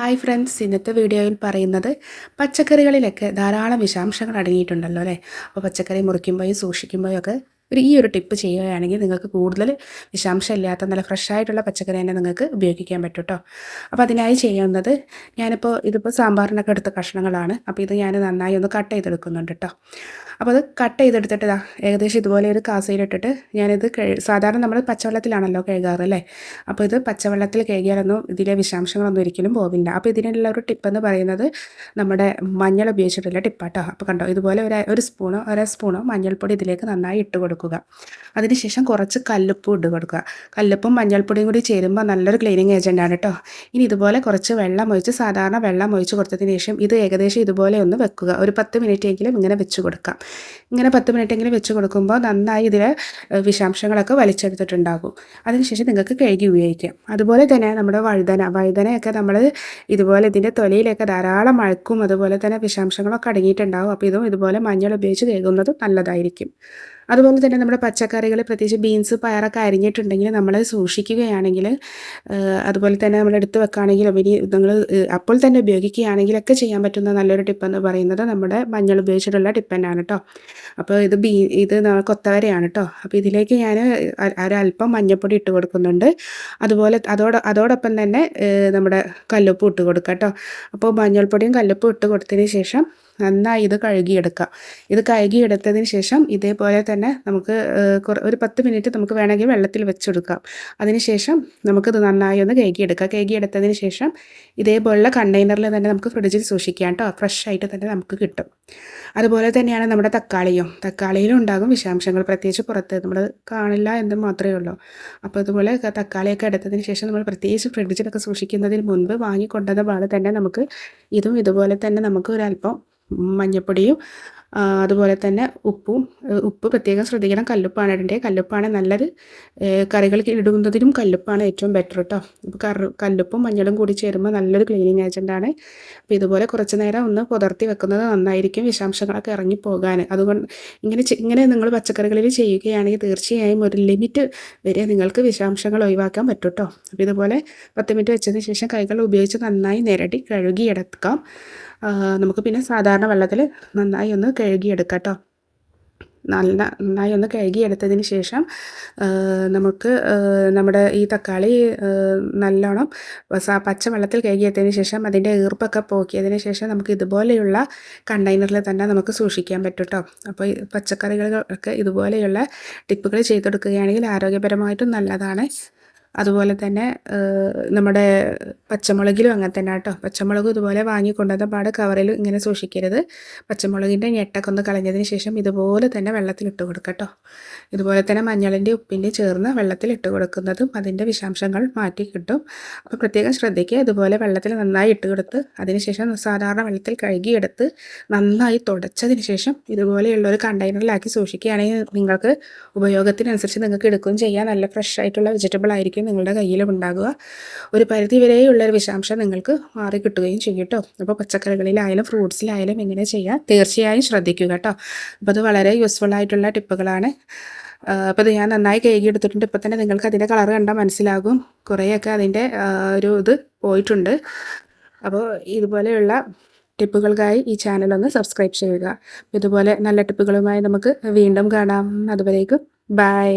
Hi friends ഇന്നത്തെ വീഡിയോയിൽ പറയുന്നത് പച്ചക്കറികളിലൊക്കെ ധാരാളം വിഷാംശങ്ങൾ അടങ്ങിയിട്ടുണ്ടല്ലോ അല്ലേ? അപ്പോൾ പച്ചക്കറി മുറിക്കുമ്പോഴും സൂക്ഷിക്കുമ്പോഴും ഒക്കെ ഒരു ഈ ഒരു ടിപ്പ് ചെയ്യുകയാണെങ്കിൽ നിങ്ങൾക്ക് കൂടുതൽ വിഷാംശം ഇല്ലാത്ത നല്ല ഫ്രഷ് ആയിട്ടുള്ള പച്ചക്കറി തന്നെ നിങ്ങൾക്ക് ഉപയോഗിക്കാൻ പറ്റും കേട്ടോ അപ്പോൾ അതിനായി ചെയ്യുന്നത് ഞാനിപ്പോൾ ഇതിപ്പോൾ സാമ്പാറിനൊക്കെ എടുത്ത കഷ്ണങ്ങളാണ്. അപ്പോൾ ഇത് ഞാൻ നന്നായി ഒന്ന് കട്ട് ചെയ്തെടുക്കുന്നുണ്ട് കേട്ടോ അപ്പോൾ അത് കട്ട് ചെയ്തെടുത്തിട്ട് ഇതാ ഏകദേശം ഇതുപോലെ ഒരു കാസയിലിട്ടിട്ട് ഞാനിത് കഴി സാധാരണ നമ്മൾ പച്ചവെള്ളത്തിലാണല്ലോ കഴുകാറ് അല്ലേ? അപ്പോൾ ഇത് പച്ചവെള്ളത്തിൽ കഴുകിയാലൊന്നും ഇതിലെ വിഷാംശങ്ങളൊന്നും ഒരിക്കലും പോവില്ല. അപ്പോൾ ഇതിനുള്ള ഒരു ടിപ്പെന്ന് പറയുന്നത് നമ്മുടെ മഞ്ഞൾ ഉപയോഗിച്ചിട്ടുള്ള ടിപ്പാട്ടോ. അപ്പോൾ കണ്ടോ ഇതുപോലെ ഒരു ഒരു സ്പൂണോ ഒരേ സ്പൂണോ മഞ്ഞൾപ്പൊടി ഇതിലേക്ക് നന്നായി ഇട്ട് കൊടുക്കുക. അതിനുശേഷം കുറച്ച് കല്ലുപ്പും ഇട്ട് കൊടുക്കുക. കല്ലുപ്പും മഞ്ഞൾപ്പൊടിയും കൂടി ചേരുമ്പോൾ നല്ലൊരു ക്ലീനിങ് ഏജന്റാണ് കേട്ടോ. ഇനി ഇതുപോലെ കുറച്ച് വെള്ളം ഒഴിച്ച് സാധാരണ വെള്ളം ഒഴിച്ച് കൊടുത്തതിന് ശേഷം ഇത് ഏകദേശം ഇതുപോലെ ഒന്ന് വെക്കുക. ഒരു പത്ത് മിനിറ്റ് എങ്കിലും ഇങ്ങനെ വെച്ച് കൊടുക്കാം. ഇങ്ങനെ പത്ത് മിനിറ്റെങ്കിലും വെച്ച് കൊടുക്കുമ്പോൾ നന്നായി ഇതിലെ വിഷാംശങ്ങളൊക്കെ വലിച്ചെടുത്തിട്ടുണ്ടാകും. അതിനുശേഷം നിങ്ങൾക്ക് കഴുകി ഉപയോഗിക്കാം. അതുപോലെ തന്നെ നമ്മുടെ വഴുതന വഴുതനയൊക്കെ നമ്മൾ ഇതുപോലെ ഇതിന്റെ തൊലയിലൊക്കെ ധാരാളം മഴക്കും അതുപോലെ തന്നെ വിഷാംശങ്ങളൊക്കെ അടങ്ങിയിട്ടുണ്ടാകും അപ്പോൾ ഇതും ഇതുപോലെ മഞ്ഞൾ ഉപയോഗിച്ച് കഴുകുന്നത് നല്ലതായിരിക്കും. അതുപോലെ തന്നെ നമ്മുടെ പച്ചക്കറികൾ പ്രത്യേകിച്ച് ബീൻസ് പയറൊക്കെ അരിഞ്ഞിട്ടുണ്ടെങ്കിൽ നമ്മൾ സൂക്ഷിക്കുകയാണെങ്കിൽ അതുപോലെ തന്നെ നമ്മൾ എടുത്ത് വെക്കുകയാണെങ്കിലും ഇനി നിങ്ങൾ അപ്പോൾ തന്നെ ഉപയോഗിക്കുകയാണെങ്കിലൊക്കെ ചെയ്യാൻ പറ്റുന്ന നല്ലൊരു ടിപ്പ് എന്ന് പറയുന്നത് നമ്മുടെ മഞ്ഞൾ ഉപയോഗിച്ചിട്ടുള്ള ടിപ്പ് കേട്ടോ അപ്പോൾ ഇത് ബീ ഇത് കൊത്തവരയാണ് കേട്ടോ അപ്പോൾ ഇതിലേക്ക് ഞാൻ ഒരല്പം മഞ്ഞൾപ്പൊടി ഇട്ട് കൊടുക്കുന്നുണ്ട്. അതുപോലെ അതോട് അതോടൊപ്പം തന്നെ നമ്മുടെ കല്ലുപ്പ് ഇട്ട് കൊടുക്കാം കേട്ടോ അപ്പോൾ മഞ്ഞൾപ്പൊടിയും കല്ലുപ്പും ഇട്ട് കൊടുത്തതിന് ശേഷം നന്നായി ഇത് കഴുകിയെടുക്കുക ഇത് കഴുകിയെടുത്തതിന് ശേഷം ഇതേപോലെ തന്നെ നമുക്ക് ഒരു പത്ത് മിനിറ്റ് നമുക്ക് വേണമെങ്കിൽ വെള്ളത്തിൽ വെച്ചെടുക്കാം. അതിനുശേഷം നമുക്കിത് നന്നായി ഒന്ന് കഴുകിയെടുക്കാം. കഴുകിയെടുത്തതിന് ശേഷം ഇതേപോലുള്ള കണ്ടെയ്നറിൽ തന്നെ നമുക്ക് ഫ്രിഡ്ജിൽ സൂക്ഷിക്കാം കേട്ടോ ഫ്രഷ് ആയിട്ട് തന്നെ നമുക്ക് കിട്ടും. അതുപോലെ തന്നെയാണ് നമ്മുടെ തക്കാളിയും. തക്കാളിയിലും ഉണ്ടാകും വിഷാംശങ്ങൾ. പ്രത്യേകിച്ച് പുറത്ത് നമ്മൾ കാണില്ല എന്ന് മാത്രമേ ഉള്ളൂ. അപ്പോൾ അതുപോലെ തക്കാളിയൊക്കെ എടുത്തതിന് ശേഷം നമ്മൾ പ്രത്യേകിച്ച് ഫ്രിഡ്ജിലൊക്കെ സൂക്ഷിക്കുന്നതിന് മുൻപ് വാങ്ങിക്കൊണ്ടത് പാടെ തന്നെ നമുക്ക് ഇതും ഇതുപോലെ തന്നെ നമുക്ക് ഒരല്പം മഞ്ഞൾപ്പൊടിയും അതുപോലെ തന്നെ ഉപ്പും ഉപ്പ് പ്രത്യേകം ശ്രദ്ധിക്കണം. കല്ലുപ്പാണ് ഇടേണ്ടത്. കല്ലുപ്പാണ് നല്ലത്. കറികൾക്ക് ഇടുന്നതിനും കല്ലുപ്പാണ് ഏറ്റവും ബെറ്റർ കേട്ടോ ഇപ്പോൾ കറ കല്ലുപ്പും മഞ്ഞളും കൂടി ചേരുമ്പോൾ നല്ലൊരു ക്ലീനിങ് ഏജന്റാണ് അപ്പോൾ ഇതുപോലെ കുറച്ച് നേരം ഒന്ന് പുതർത്തി വെക്കുന്നത് നന്നായിരിക്കും വിഷാംശങ്ങളൊക്കെ ഇറങ്ങി പോകാൻ. അതുകൊണ്ട് ഇങ്ങനെ ഇങ്ങനെ നിങ്ങൾ പച്ചക്കറികളിൽ ചെയ്യുകയാണെങ്കിൽ തീർച്ചയായും ഒരു ലിമിറ്റ് വരെ നിങ്ങൾക്ക് വിഷാംശങ്ങൾ ഒഴിവാക്കാൻ പറ്റും കേട്ടോ അപ്പോൾ ഇതുപോലെ പത്ത് മിനിറ്റ് വെച്ചതിന് ശേഷം കൈകൾ ഉപയോഗിച്ച് നന്നായി നിരടി കഴുകിയെടുക്കാം. നമുക്ക് പിന്നെ സാധാരണ വെള്ളത്തിൽ നന്നായി ഒന്ന് കഴുകിയെടുക്കാം കേട്ടോ നല്ല നന്നായി ഒന്ന് കഴുകിയെടുത്തതിന് ശേഷം നമുക്ക് നമ്മുടെ ഈ തക്കാളി നല്ലോണം പച്ച വെള്ളത്തിൽ കഴുകിയെടുത്തതിന് ശേഷം അതിന്റെ ഈർപ്പൊക്കെ പോക്കിയതിന് ശേഷം നമുക്ക് ഇതുപോലെയുള്ള കണ്ടെയ്നറിൽ തന്നെ നമുക്ക് സൂക്ഷിക്കാൻ പറ്റും കേട്ടോ അപ്പോൾ പച്ചക്കറികളൊക്കെ ഇതുപോലെയുള്ള ടിപ്പുകൾ ചെയ്തെടുക്കുകയാണെങ്കിൽ ആരോഗ്യപരമായിട്ടും നല്ലതാണ്. അതുപോലെ തന്നെ നമ്മുടെ പച്ചമുളകിലും അങ്ങനെ തന്നെ കേട്ടോ. പച്ചമുളക് ഇതുപോലെ വാങ്ങിക്കൊണ്ടുവന്ന പാട് കവറിൽ ഇങ്ങനെ സൂക്ഷിക്കരുത്. പച്ചമുളകിന്റെ ഞെട്ടൊക്കെ ഒന്ന് കളഞ്ഞതിന് ശേഷം ഇതുപോലെ തന്നെ വെള്ളത്തിലിട്ട് കൊടുക്കുക കേട്ടോ. ഇതുപോലെ തന്നെ മഞ്ഞളിന്റെ ഉപ്പിന്റെ ചേർന്ന് വെള്ളത്തിലിട്ട് കൊടുക്കുന്നതും അതിന്റെ വിഷാംശങ്ങൾ മാറ്റി കിട്ടും. അപ്പോൾ പ്രത്യേകം ശ്രദ്ധിക്കുക ഇതുപോലെ വെള്ളത്തിൽ നന്നായി ഇട്ട് കൊടുത്ത് അതിനുശേഷം സാധാരണ വെള്ളത്തിൽ കഴുകിയെടുത്ത് നന്നായി തുടച്ചതിന് ശേഷം ഇതുപോലെയുള്ള ഒരു കണ്ടെയ്നറിലാക്കി സൂക്ഷിക്കുകയാണെങ്കിൽ നിങ്ങൾക്ക് ഉപയോഗത്തിനനുസരിച്ച് നിങ്ങൾക്ക് എടുക്കുകയും ചെയ്യാം. നല്ല ഫ്രഷ് ആയിട്ടുള്ള വെജിറ്റബിൾ ആയിരിക്കും ആയിരിക്കും നിങ്ങളുടെ കയ്യിലും ഉണ്ടാകുക. ഒരു പരിധി വരെയുള്ള ഒരു വിഷാംശം നിങ്ങൾക്ക് മാറി കിട്ടുകയും ചെയ്യും കേട്ടോ. അപ്പോൾ പച്ചക്കറികളിലായാലും ഫ്രൂട്ട്സിലായാലും ഇങ്ങനെ ചെയ്യാം തീർച്ചയായും ശ്രദ്ധിക്കുക കേട്ടോ. അപ്പോൾ അത് വളരെ യൂസ്ഫുൾ ആയിട്ടുള്ള ടിപ്പുകളാണ്. അപ്പോൾ ഇത് ഞാൻ നന്നായി കഴുകി എടുത്തിട്ടുണ്ട്. ഇപ്പോൾ തന്നെ നിങ്ങൾക്ക് അതിന്റെ കളർ കണ്ടാൽ മനസ്സിലാകും. കുറേയൊക്കെ അതിന്റെ ഒരു ഇത് പോയിട്ടുണ്ട്. അപ്പോൾ ഇതുപോലെയുള്ള ടിപ്പുകൾക്കായി ഈ ചാനൽ ഒന്ന് സബ്സ്ക്രൈബ് ചെയ്യുക. ഇതുപോലെ നല്ല ടിപ്പുകളുമായി നമുക്ക് വീണ്ടും കാണാം. അതുവരേക്കും ബൈ